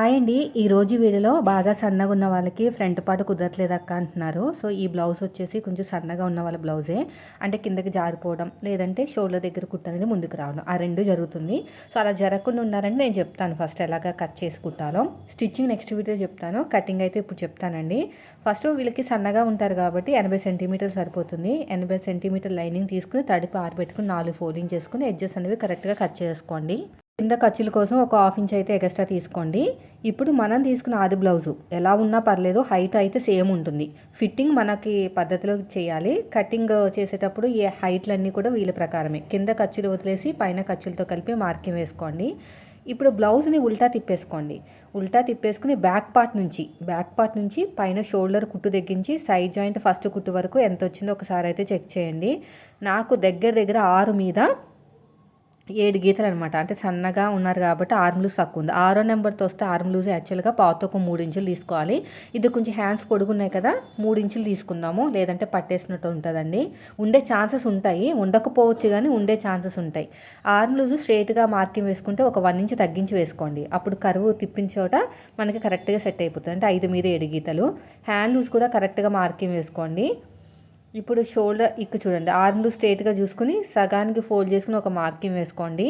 Hi అండి ఈరోజు వీడియోలో బాగా సన్నగా ఉన్న వాళ్ళకి ఫ్రంట్ పార్ట్ కుదరట్లేదు అక్క అంటున్నారు. సో ఈ బ్లౌజ్ వచ్చేసి కొంచెం సన్నగా ఉన్న వాళ్ళ బ్లౌజే. అంటే కిందకి జారిపోవడం లేదంటే షోల్డర్ దగ్గర కుట్ట అనేది ముందుకు రావడం ఆ రెండు జరుగుతుంది. సో అలా జరగకుండా ఉన్నారంటే నేను చెప్తాను ఫస్ట్ ఎలాగ కట్ చేసి కుట్టాలో. స్టిచ్చింగ్ నెక్స్ట్ వీడియో చెప్తాను. కటింగ్ అయితే ఇప్పుడు చెప్తానండి. ఫస్ట్ వీళ్ళకి సన్నగా ఉంటారు కాబట్టి ఎనభై సెంటీమీటర్ సరిపోతుంది. ఎనభై సెంటీమీటర్ లైనింగ్ తీసుకుని తడిపి ఆరబెట్టుకుని నాలుగు ఫోల్డింగ్ చేసుకుని ఎడ్జెస్ అనేవి కరెక్ట్గా కట్ చేసుకోండి. కింద ఖర్చుల కోసం ఒక హాఫ్ ఇంచ్ అయితే ఎక్స్ట్రా తీసుకోండి. ఇప్పుడు మనం తీసుకున్న ఆది బ్లౌజు ఎలా ఉన్నా పర్లేదు హైట్ అయితే సేమ్ ఉంటుంది. ఫిట్టింగ్ మనకి పద్ధతిలో చేయాలి. కటింగ్ చేసేటప్పుడు ఈ హైట్లన్నీ కూడా వీళ్ళ ప్రకారమే. కింద ఖర్చులు వదిలేసి పైన ఖర్చులతో కలిపి మార్కింగ్ వేసుకోండి. ఇప్పుడు బ్లౌజ్ని ఉల్టా తిప్పేసుకోండి. ఉల్టా తిప్పేసుకుని బ్యాక్ పార్ట్ నుంచి బ్యాక్ పార్ట్ నుంచి పైన షోల్డర్ కుట్టు తగ్గించి సైడ్ జాయింట్ ఫస్ట్ కుట్టు వరకు ఎంత వచ్చిందో ఒకసారి అయితే చెక్ చేయండి. నాకు దగ్గర దగ్గర ఆరు మీద ఏడు గీతలు అనమాట అంటే సన్నగా ఉన్నారు కాబట్టి ఆర్మ్ లూజ్ తక్కువ ఉంది ఆరో నెంబర్తో వస్తే ఆర్మ్ లూజ్ యాక్చువల్గా పావుతో ఒక మూడు ఇంచులు తీసుకోవాలి. ఇది కొంచెం హ్యాండ్స్ పొడుగున్నాయి కదా మూడు ఇంచులు తీసుకుందాము. లేదంటే పట్టేసినట్టు ఉంటుందండి. ఉండే ఛాన్సెస్ ఉంటాయి. ఉండకపోవచ్చు కానీ ఉండే ఛాన్సెస్ ఉంటాయి. ఆర్మ్ లూజ్ స్ట్రేట్గా మార్కింగ్ వేసుకుంటే ఒక వన్ ఇంచ్ తగ్గించి వేసుకోండి. అప్పుడు కరువు తిప్పిన చోట మనకి కరెక్ట్గా సెట్ అయిపోతుంది. అంటే ఐదు మీద ఏడు గీతలు. హ్యాండ్ లూజ్ కూడా కరెక్ట్గా మార్కింగ్ వేసుకోండి. ఇప్పుడు షోల్డర్ ఇక్కు చూడండి. ఆర్మ్లు స్ట్రేట్గా చూసుకుని సగానికి ఫోల్డ్ చేసుకుని ఒక మార్కింగ్ వేసుకోండి.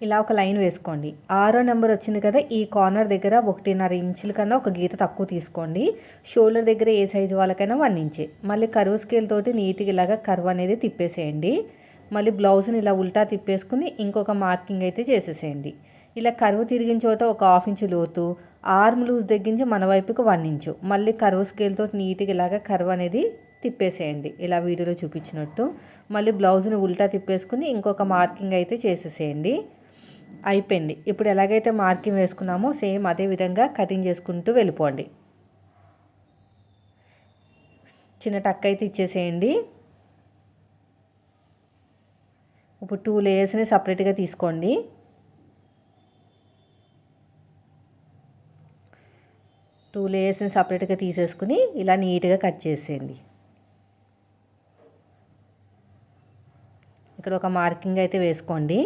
ఇలా ఒక లైన్ వేసుకోండి. ఆరో నెంబర్ వచ్చింది కదా ఈ కార్నర్ దగ్గర ఒకటిన్నర ఇంచుల కన్నా ఒక గీత తక్కువ తీసుకోండి. షోల్డర్ దగ్గర ఏ సైజు వాళ్ళకైనా వన్ ఇంచే. మళ్ళీ కరువు స్కేల్ తోటి నీట్గా ఇలాగా కర్వ్ అనేది తిప్పేసేయండి. మళ్ళీ బ్లౌజ్ని ఇలా ఉల్టా తిప్పేసుకుని ఇంకొక మార్కింగ్ అయితే చేసేసేయండి. ఇలా కరువు తిరిగిన చోట ఒక హాఫ్ ఇంచు లోతు ఆర్మ్ లూజ్ తగ్గించి మన వైపుకి వన్ ఇంచు. మళ్ళీ కరువు స్కేల్తో నీట్గా ఇలాగ కరువు అనేది తిప్పేసేయండి. ఇలా వీడియోలో చూపించినట్టు. మళ్ళీ బ్లౌజ్ని ఉల్టా తిప్పేసుకుని ఇంకొక మార్కింగ్ అయితే చేసేసేయండి. అయిపోయింది. ఇప్పుడు ఎలాగైతే మార్కింగ్ వేసుకున్నామో సేమ్ అదే విధంగా కటింగ్ చేసుకుంటూ వెళ్ళిపోండి. చిన్న టక్ అయితే ఇచ్చేసేయండి. ఇప్పుడు టూ లేయర్స్ని సపరేట్గా తీసుకోండి. టూ లేయర్స్ని సపరేట్గా తీసేసుకుని ఇలా నీట్గా కట్ చేసేయండి. ఇక్కడ ఒక మార్కింగ్ అయితే వేసుకోండి.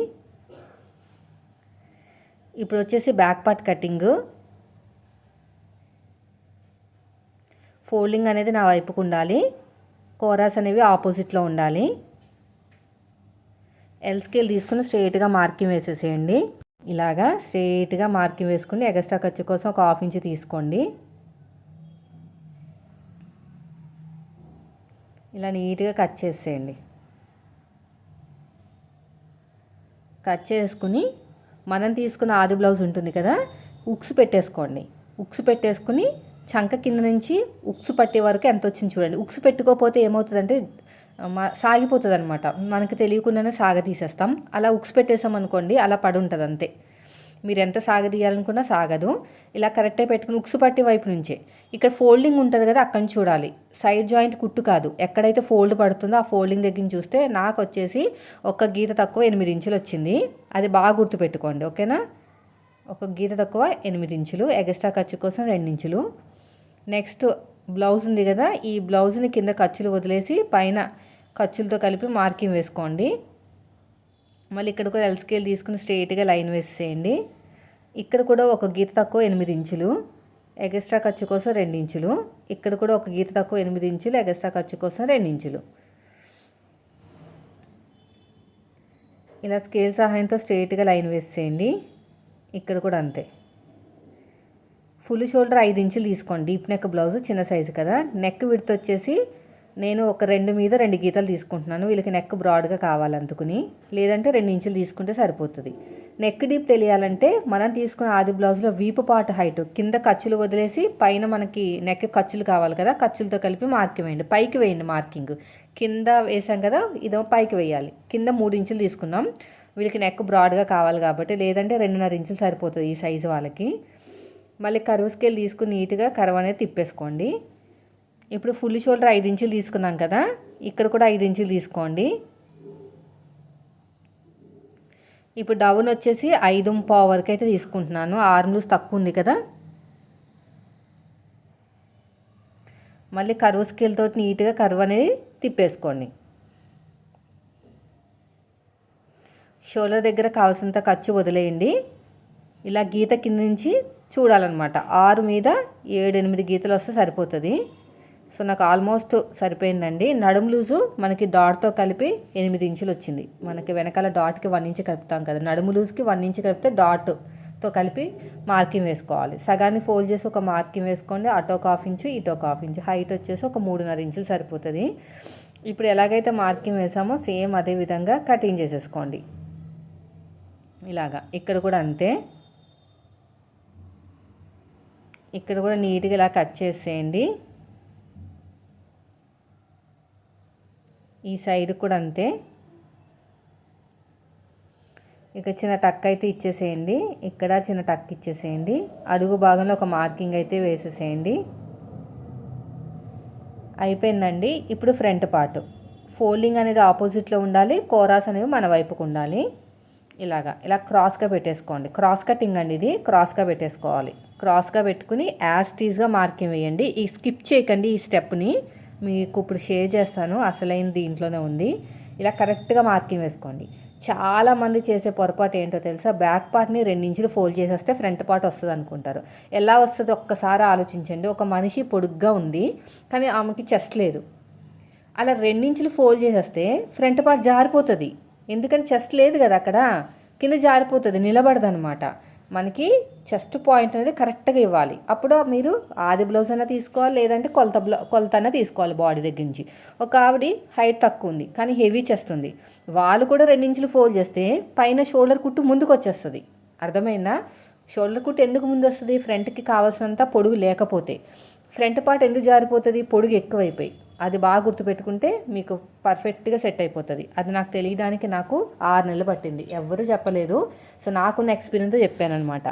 ఇప్పుడు వచ్చేసి బ్యాక్ పార్ట్ కటింగ్. ఫోల్డింగ్ అనేది నా వైపుకు ఉండాలి. కోరాస్ అనేవి ఆపోజిట్లో ఉండాలి. ఎల్ స్కేల్ తీసుకుని స్ట్రేట్గా మార్కింగ్ వేసేసేయండి. ఇలాగా స్ట్రేట్గా మార్కింగ్ వేసుకుని ఎగస్ట్రా ఖర్చు కోసం ఒక హాఫ్ ఇంచ్ తీసుకోండి. ఇలా నీట్గా కట్ చేసేయండి. కట్ చేసుకుని మనం తీసుకున్న ఆది బ్లౌజ్ ఉంటుంది కదా ఉక్స్ పెట్టేసుకోండి. ఉక్స్ పెట్టేసుకుని చంక కింద నుంచి ఉక్స్ పట్టే వరకు ఎంత వచ్చింది చూడండి. ఉక్స్ పెట్టుకోకపోతే ఏమవుతుందంటే సాగిపోతుంది అనమాట మనకి తెలియకుండానే సాగ తీసేస్తాం. అలా ఉక్స్ పెట్టేసాం అనుకోండి అలా పడి ఉంటుంది అంతే మీరు ఎంత సాగదీయాలనుకున్నా సాగదు. ఇలా కరెక్టే పెట్టుకుని ఉక్సు పట్టి వైపు నుంచే. ఇక్కడ ఫోల్డింగ్ ఉంటుంది కదా అక్కడి నుంచి చూడాలి. సైడ్ జాయింట్ కుట్టు కాదు. ఎక్కడైతే ఫోల్డ్ పడుతుందో ఆ ఫోల్డింగ్ దగ్గర చూస్తే నాకు వచ్చేసి ఒక గీత తక్కువ ఎనిమిది ఇంచులు వచ్చింది. అది బాగా గుర్తుపెట్టుకోండి ఓకేనా? ఒక గీత తక్కువ ఎనిమిది ఇంచులు ఎగస్ట్రా ఖర్చు కోసం రెండు ఇంచులు. నెక్స్ట్ బ్లౌజ్ ఉంది కదా ఈ బ్లౌజ్ని కింద ఖర్చులు వదిలేసి పైన ఖర్చులతో కలిపి మార్కింగ్ వేసుకోండి. మళ్ళీ ఇక్కడ కూడా ఎల్ స్కేల్ తీసుకుని స్ట్రైట్గా లైన్ వేసేయండి. ఇక్కడ కూడా ఒక గీత తక్కువ ఎనిమిది ఇంచులు ఎగస్ట్రా ఖర్చు కోసం రెండు ఇంచులు. ఇక్కడ కూడా ఒక గీత తక్కువ ఎనిమిది ఇంచులు ఎగస్ట్రా ఖర్చు కోసం రెండు ఇంచులు. ఇలా స్కేల్ సహాయంతో స్ట్రైట్గా లైన్ వేసేయండి. ఇక్కడ కూడా అంతే. ఫుల్ షోల్డర్ ఐదు ఇంచులు తీసుకోండి. డీప్ నెక్ బ్లౌజ్ చిన్న సైజు కదా. నెక్ విడత వచ్చేసి నేను ఒక రెండు మీద రెండు గీతలు తీసుకుంటున్నాను. వీళ్ళకి నెక్ బ్రాడ్గా కావాలనుకుని. లేదంటే రెండు ఇంచులు తీసుకుంటే సరిపోతుంది. నెక్ డీప్ తెలియాలంటే మనం తీసుకున్న ఆది బ్లౌజ్లో వీపు పాటు హైట్ కింద ఖర్చులు వదిలేసి పైన మనకి నెక్ ఖర్చులు కావాలి కదా ఖర్చులతో కలిపి మార్కింగ్ వేయండి. పైకి వేయండి మార్కింగ్ కింద వేసాం కదా ఇదో పైకి వేయాలి. కింద మూడు ఇంచులు తీసుకున్నాం. వీళ్ళకి నెక్ బ్రాడ్గా కావాలి కాబట్టి లేదంటే రెండున్నర ఇంచులు సరిపోతుంది ఈ సైజు వాళ్ళకి. మళ్ళీ కరువు స్కేల్ తీసుకుని నీట్గా కరువు అనేది తిప్పేసుకోండి. ఇప్పుడు ఫుల్ షోల్డర్ ఐదు ఇంచులు తీసుకున్నాం కదా ఇక్కడ కూడా ఐదు ఇంచులు తీసుకోండి. ఇప్పుడు డౌన్ వచ్చేసి ఐదు పావు వరకు అయితే తీసుకుంటున్నాను. ఆర్మ్లూస్ తక్కువ ఉంది కదా. మళ్ళీ కరువు స్కేల్ తోటి నీట్గా కరువు అనేది తిప్పేసుకోండి. షోల్డర్ దగ్గర కావాల్సినంత ఖర్చు వదిలేయండి. ఇలా గీత కింద నుంచి చూడాలన్నమాట. ఆరు మీద ఏడు ఎనిమిది గీతలు వస్తే సరిపోతుంది. సో నాకు ఆల్మోస్ట్ సరిపోయిందండి. నడుము లూజు మనకి డాట్తో కలిపి ఎనిమిది ఇంచులు వచ్చింది. మనకి వెనకాల డాట్కి వన్ ఇంచ్ కలుపుతాం కదా. నడుము లూజ్కి వన్ ఇంచ్ కలిపితే డాట్తో కలిపి మార్కింగ్ వేసుకోవాలి. సగాన్ని ఫోల్డ్ చేసి ఒక మార్కింగ్ వేసుకోండి. అటో ఒక హాఫ్ ఇంచు ఇటో ఒక హాఫ్ ఇంచు హైట్ వచ్చేసి ఒక మూడున్నర ఇంచులు సరిపోతుంది. ఇప్పుడు ఎలాగైతే మార్కింగ్ వేసామో సేమ్ అదే విధంగా కటింగ్ చేసేసుకోండి. ఇలాగా. ఇక్కడ కూడా అంతే. ఇక్కడ కూడా నీట్గా ఇలా కట్ చేసేయండి. ఈ సైడ్ కూడా అంతే. ఇక చిన్న టక్ అయితే ఇచ్చేసేయండి. ఇక్కడ చిన్న టక్ ఇచ్చేసేయండి. అడుగు భాగంలో ఒక మార్కింగ్ అయితే వేసేసేయండి. అయిపోయిందండి. ఇప్పుడు ఫ్రంట్ పార్ట్. ఫోల్డింగ్ అనేది ఆపోజిట్లో ఉండాలి కోరాస్ అనేవి మన వైపుకు ఉండాలి. ఇలాగా. ఇలా క్రాస్గా పెట్టేసుకోండి. క్రాస్ కటింగ్ అండి ఇది. క్రాస్గా పెట్టేసుకోవాలి. క్రాస్గా పెట్టుకుని యాజ్ టీజ్గా మార్కింగ్ వేయండి. ఈ స్కిప్ చేయకండి ఈ స్టెప్ని. మీకు ఇప్పుడు షేర్ చేస్తాను. అసలైన దీంట్లోనే ఉంది. ఇలా కరెక్ట్గా మార్కింగ్ వేసుకోండి. చాలామంది చేసే పొరపాటు ఏంటో తెలుసా? బ్యాక్ పార్ట్ని రెండించులు ఫోల్డ్ చేసేస్తే ఫ్రంట్ పార్ట్ వస్తుంది అనుకుంటారు. ఎలా వస్తుంది? ఒక్కసారి ఆలోచించండి. ఒక మనిషి పొడుగ్గా ఉంది కానీ ఆమెకి చెస్ట్ లేదు. అలా రెండించులు ఫోల్డ్ చేసేస్తే ఫ్రంట్ పార్ట్ జారిపోతుంది. ఎందుకంటే చెస్ట్ లేదు కదా అక్కడ. కింద జారిపోతుంది నిలబడదు అనమాట మనకి చెస్ట్ పాయింట్ అనేది కరెక్ట్గా ఇవ్వాలి. అప్పుడు మీరు ఆది బ్లౌజ్ అయినా తీసుకోవాలి లేదంటే కొలత బ్లౌ కొలత అయినా తీసుకోవాలి బాడీ దగ్గర నుంచి. ఒక ఆవిడ హైట్ తక్కువ ఉంది కానీ హెవీ చెస్ట్ ఉంది. వాళ్ళు కూడా రెండించులు ఫోల్డ్ చేస్తే పైన షోల్డర్ కుట్టు ముందుకు వచ్చేస్తుంది. అర్థమైందా? షోల్డర్ కుట్టు ఎందుకు ముందు వస్తుంది? ఫ్రంట్కి కావాల్సినంత పొడుగు లేకపోతే. ఫ్రంట్ పార్ట్ ఎందుకు జారిపోతుంది? పొడుగు ఎక్కువైపోయి. అది బాగా గుర్తుపెట్టుకుంటే మీకు పర్ఫెక్ట్గా సెట్ అయిపోతుంది. అది నాకు తెలియడానికి నాకు ఆరు నెలలు పట్టింది. ఎవరు చెప్పలేదు. సో నాకున్న ఎక్స్పీరియన్స్తో చెప్పాను అనమాట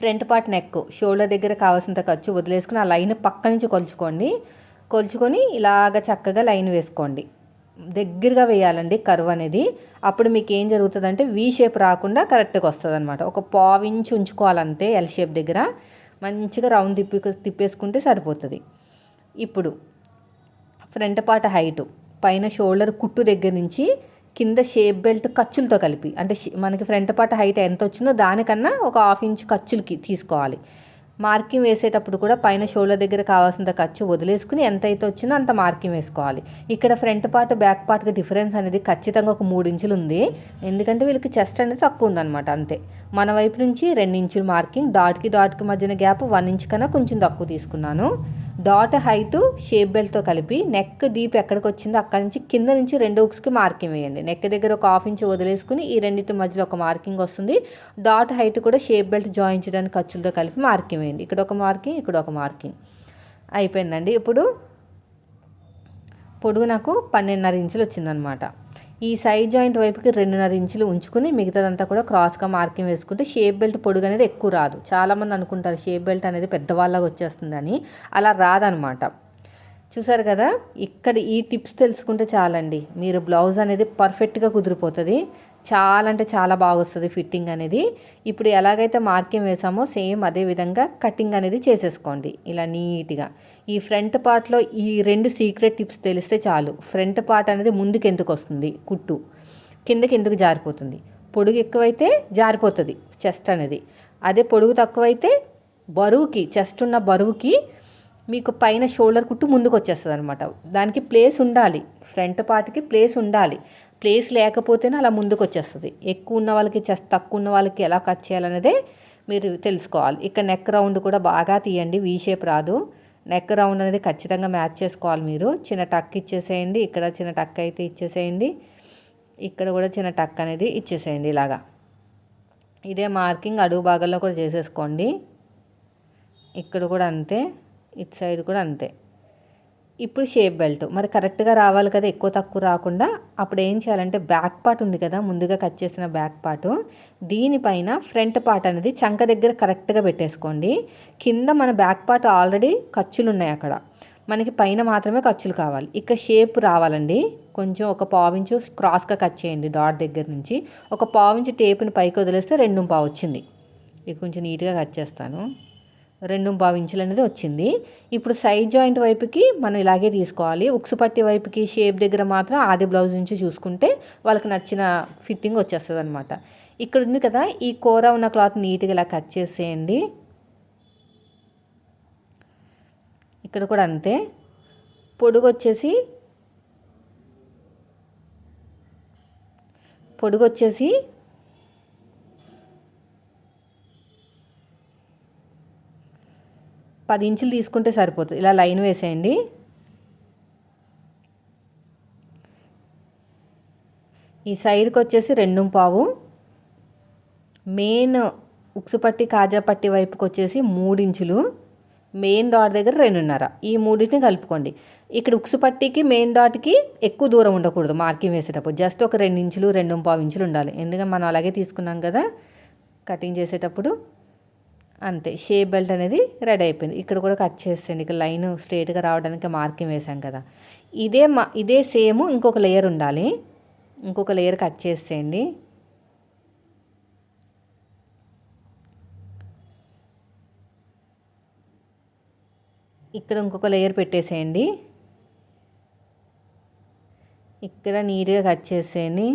ఫ్రంట్ పార్ట్ నెక్ షోల్డర్ దగ్గర కావాల్సినంత ఖర్చు వదిలేసుకుని ఆ లైన్ పక్క నుంచి కొలుచుకోండి. కొలుచుకొని ఇలాగ చక్కగా లైన్ వేసుకోండి. దగ్గరగా వేయాలండి కర్వ్ అనేది. అప్పుడు మీకు ఏం జరుగుతుందంటే వీ షేప్ రాకుండా కరెక్ట్గా వస్తుంది అనమాట ఒక పావించి ఉంచుకోవాలంతే ఎల్ షేప్ దగ్గర. మంచిగా రౌండ్ తిప్పి తిప్పేసుకుంటే సరిపోతుంది. ఇప్పుడు ఫ్రంట్ పార్ట్ హైటు పైన షోల్డర్ కుట్టు దగ్గర నుంచి కింద షేప్ బెల్ట్ ఖర్చులతో కలిపి అంటే మనకి ఫ్రంట్ పార్ట్ హైట్ ఎంత వచ్చిందో దానికన్నా ఒక హాఫ్ ఇంచ్ ఖర్చులకి తీసుకోవాలి. మార్కింగ్ వేసేటప్పుడు కూడా పైన షోల్డర్ దగ్గర కావాల్సినంత ఖర్చు వదిలేసుకుని ఎంత అయితే వచ్చిందో అంత మార్కింగ్ వేసుకోవాలి. ఇక్కడ ఫ్రంట్ పార్ట్ బ్యాక్ పార్ట్కి డిఫరెన్స్ అనేది ఖచ్చితంగా ఒక మూడు ఇంచులు ఉంది. ఎందుకంటే వీళ్ళకి చెస్ట్ అనేది తక్కువ ఉందన్నమాట అంతే. మన వైపు నుంచి రెండు ఇంచులు మార్కింగ్ డాట్కి డాట్కి మధ్యన గ్యాప్ వన్ ఇంచ్ కన్నా కొంచెం తక్కువ తీసుకున్నాను. డాట్ హైట్ షేప్ బెల్ట్తో కలిపి నెక్ డీప్ ఎక్కడికి వచ్చిందో అక్కడి నుంచి కింద నుంచి రెండు ఉక్స్కి మార్కింగ్ వేయండి. నెక్ దగ్గర ఒక హాఫ్ ఇంచ్ వదిలేసుకుని ఈ రెండింటి మధ్యలో ఒక మార్కింగ్ వస్తుంది. డాట్ హైట్ కూడా షేప్ బెల్ట్ జాయిన్ చేయడానికి ఖర్చులతో కలిపి మార్కింగ్ వేయండి. ఇక్కడ ఒక మార్కింగ్ ఇక్కడ ఒక మార్కింగ్ అయిపోయిందండి. ఇప్పుడు పొడుగు నాకు పన్నెండున్నర ఇంచులు వచ్చిందనమాట ఈ సైడ్ జాయింట్ వైపుకి రెండున్నర ఇంచులు ఉంచుకుని మిగతాదంతా కూడా క్రాస్గా మార్కింగ్ వేసుకుంటే షేప్ బెల్ట్ పొడుగు అనేది ఎక్కువ రాదు. చాలామంది అనుకుంటారు షేప్ బెల్ట్ అనేది పెద్దవాళ్ళగా వచ్చేస్తుందని అలా రాదనమాట. చూసారు కదా? ఇక్కడ ఈ టిప్స్ తెలుసుకుంటే చాలండి. మీరు బ్లౌజ్ అనేది పర్ఫెక్ట్గా కుదిరిపోతుంది. చాలా అంటే చాలా బాగా వస్తుంది ఫిట్టింగ్ అనేది. ఇప్పుడు ఎలాగైతే మార్కింగ్ వేసామో సేమ్ అదే విధంగా కటింగ్ అనేది చేసేసుకోండి. ఇలా నీట్గా. ఈ ఫ్రంట్ పార్ట్లో ఈ రెండు సీక్రెట్ టిప్స్ తెలిస్తే చాలు. ఫ్రంట్ పార్ట్ అనేది ముందుకు ఎందుకు వస్తుంది కుట్టు. కిందకి ఎందుకు జారిపోతుంది? పొడుగు ఎక్కువైతే జారిపోతుంది చెస్ట్ అనేది. అదే పొడుగు తక్కువైతే బరువుకి చెస్ట్ ఉన్న బరువుకి మీకు పైన షోల్డర్ కుట్టు ముందుకు వచ్చేస్తుంది అనమాట దానికి ప్లేస్ ఉండాలి. ఫ్రంట్ పార్ట్కి ప్లేస్ ఉండాలి. ప్లేస్ లేకపోతేనే అలా ముందుకు వచ్చేస్తుంది ఎక్కువ ఉన్న వాళ్ళకి చెస్ తక్కువ ఉన్న వాళ్ళకి ఎలా కట్ చేయాలనేదే మీరు తెలుసుకోవాలి. ఇక్కడ నెక్ రౌండ్ కూడా బాగా తీయండి వీ షేప్ రాదు. నెక్ రౌండ్ అనేది ఖచ్చితంగా మ్యాచ్ చేసుకోవాలి మీరు. చిన్న టక్ ఇచ్చేసేయండి ఇక్కడ చిన్న టక్ అయితే ఇచ్చేసేయండి ఇక్కడ కూడా చిన్న టక్ అనేది ఇచ్చేసేయండి ఇలాగా. ఇదే మార్కింగ్ అడుగు భాగంలో కూడా చేసేసుకోండి. ఇక్కడ కూడా అంతే ఇటు సైడ్ కూడా అంతే. ఇప్పుడు షేప్ బెల్ట్ మరి కరెక్ట్గా రావాలి కదా ఎక్కువ తక్కువ రాకుండా అప్పుడు ఏం చేయాలంటే బ్యాక్ పార్ట్ ఉంది కదా ముందుగా కట్ చేసిన బ్యాక్ పార్ట్ దీనిపైన ఫ్రంట్ పార్ట్ అనేది చంక దగ్గర కరెక్ట్గా పెట్టేసుకోండి. కింద మన బ్యాక్ పార్ట్ ఆల్రెడీ ఖర్చులు ఉన్నాయి అక్కడ. మనకి పైన మాత్రమే ఖర్చులు కావాలి. ఇక షేప్ రావాలండి. కొంచెం ఒక పావించు క్రాస్గా కట్ చేయండి డాట్ దగ్గర నుంచి. ఒక పావించు టేప్ని పైకి వదిలేస్తే రెండు పావు వచ్చింది. ఇది కొంచెం నీట్గా కట్ చేస్తాను. రెండు పావు ఇంచులు అనేది వచ్చింది. ఇప్పుడు సైడ్ జాయింట్ వైపుకి మనం ఇలాగే తీసుకోవాలి. ఉక్సు పట్టి వైపుకి షేప్ దగ్గర మాత్రం ఆది బ్లౌజ్ నుంచి చూసుకుంటే వాళ్ళకి నచ్చిన ఫిట్టింగ్ వచ్చేస్తుంది అనమాట ఇక్కడ ఉంది కదా ఈ కూర ఉన్న క్లాత్ నీట్గా ఇలా కట్ చేసేయండి. ఇక్కడ కూడా అంతే. పొడుగు వచ్చేసి పొడుగు వచ్చేసి పది ఇంచులు తీసుకుంటే సరిపోతుంది. ఇలా లైన్ వేసేయండి. ఈ సైడ్కి వచ్చేసి రెండు పావు. మెయిన్ ఉక్సుపట్టి కాజాపట్టి వైపుకి వచ్చేసి మూడించులు మెయిన్ డాట్ దగ్గర రెండున్నర. ఈ మూడింటిని కలుపుకోండి. ఇక్కడ ఉక్సుపట్టికి మెయిన్ డాట్కి ఎక్కువ దూరం ఉండకూడదు మార్కింగ్ వేసేటప్పుడు. జస్ట్ ఒక రెండు ఇంచులు రెండు పావు ఇంచులు ఉండాలి. ఎందుకంటే మనం అలాగే తీసుకున్నాం కదా కటింగ్ చేసేటప్పుడు. అంతే షేప్ బెల్ట్ అనేది రెడీ అయిపోయింది. ఇక్కడ కూడా కట్ చేసేయండి. ఇక్కడ లైన్ స్ట్రేట్గా రావడానికి మార్కింగ్ వేసాం కదా. ఇదే మా ఇదే సేమ్ ఇంకొక లేయర్ ఉండాలి. ఇంకొక లేయర్ కట్ చేసేయండి. ఇక్కడ ఇంకొక లేయర్ పెట్టేసేయండి. ఇక్కడ నీట్గా కట్ చేసేయండి.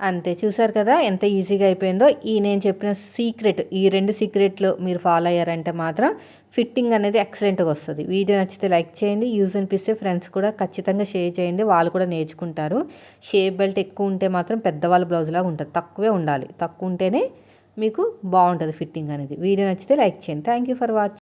అంతే చూసారు కదా ఎంత ఈజీగా అయిపోయిందో. ఈ నేను చెప్పిన సీక్రెట్ ఈ రెండు సీక్రెట్లు మీరు ఫాలో అయ్యారంటే మాత్రం ఫిట్టింగ్ అనేది ఎక్సలెంట్గా వస్తుంది. వీడియో నచ్చితే లైక్ చేయండి యూజ్ అనిపిస్తే ఫ్రెండ్స్ కూడా ఖచ్చితంగా షేర్ చేయండి వాళ్ళు కూడా నేర్చుకుంటారు. షేప్ బెల్ట్ ఎక్కువ ఉంటే మాత్రం పెద్దవాళ్ళ బ్లౌజ్ లాగా ఉంటుంది తక్కువే ఉండాలి. తక్కువ ఉంటేనే మీకు బాగుంటుంది ఫిట్టింగ్ అనేది. వీడియో నచ్చితే లైక్ చేయండి. Thank you for watching